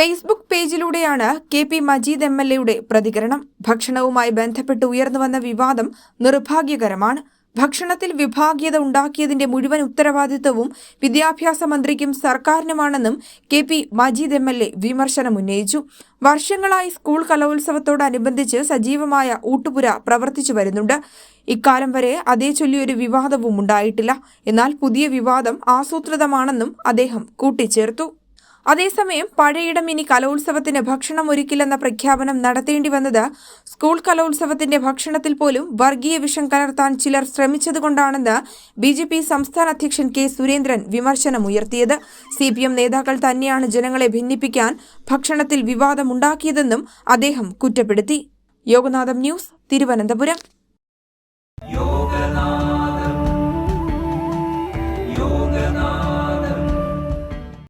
Facebook പേജിലൂടെയാണ് K P Majeed M L എയുടെ പ്രതികരണം. ഭക്ഷണവുമായി ബന്ധപ്പെട്ട് ഉയർന്നുവന്ന വിവാദം നിർഭാഗ്യകരമാണ്. ഭക്ഷണത്തിൽ വിഭാഗീയത ഉണ്ടാക്കിയതിന്റെ മുഴുവൻ ഉത്തരവാദിത്വവും വിദ്യാഭ്യാസ മന്ത്രിക്കും സർക്കാരിനുമാണെന്നും K P Majeed M L A വിമർശനമുന്നയിച്ചു വർഷങ്ങളായി സ്കൂൾ കലോത്സവത്തോടനുബന്ധിച്ച് സജീവമായ ഊട്ടുപുര പ്രവർത്തിച്ചു വരുന്നുണ്ട്. ഇക്കാലം വരെ അതേ ചൊല്ലിയൊരു വിവാദവും ഉണ്ടായിട്ടില്ല. എന്നാൽ പുതിയ വിവാദം ആസൂത്രിതമാണെന്നും അദ്ദേഹം കൂട്ടിച്ചേർത്തു. അതേസമയം പഴയിടം ഇനി കലോത്സവത്തിന് ഭക്ഷണം ഒരുക്കില്ലെന്ന പ്രഖ്യാപനം നടത്തേണ്ടി വന്നത് സ്കൂൾ കലോത്സവത്തിന്റെ ഭക്ഷണത്തിൽ പോലും വർഗീയ വിഷം കലർത്താൻ ചിലർ ശ്രമിച്ചതുകൊണ്ടാണെന്ന് ബി ജെ പി സംസ്ഥാന അധ്യക്ഷൻ കെ സുരേന്ദ്രൻ വിമർശനമുയർത്തിയത്. സി പി എം നേതാക്കൾ തന്നെയാണ് ജനങ്ങളെ ഭിന്നിപ്പിക്കാൻ ഭക്ഷണത്തിൽ വിവാദമുണ്ടാക്കിയതെന്നും അദ്ദേഹം കുറ്റപ്പെടുത്തി. യോഗനാഥം ന്യൂസ് തിരുവനന്തപുരം.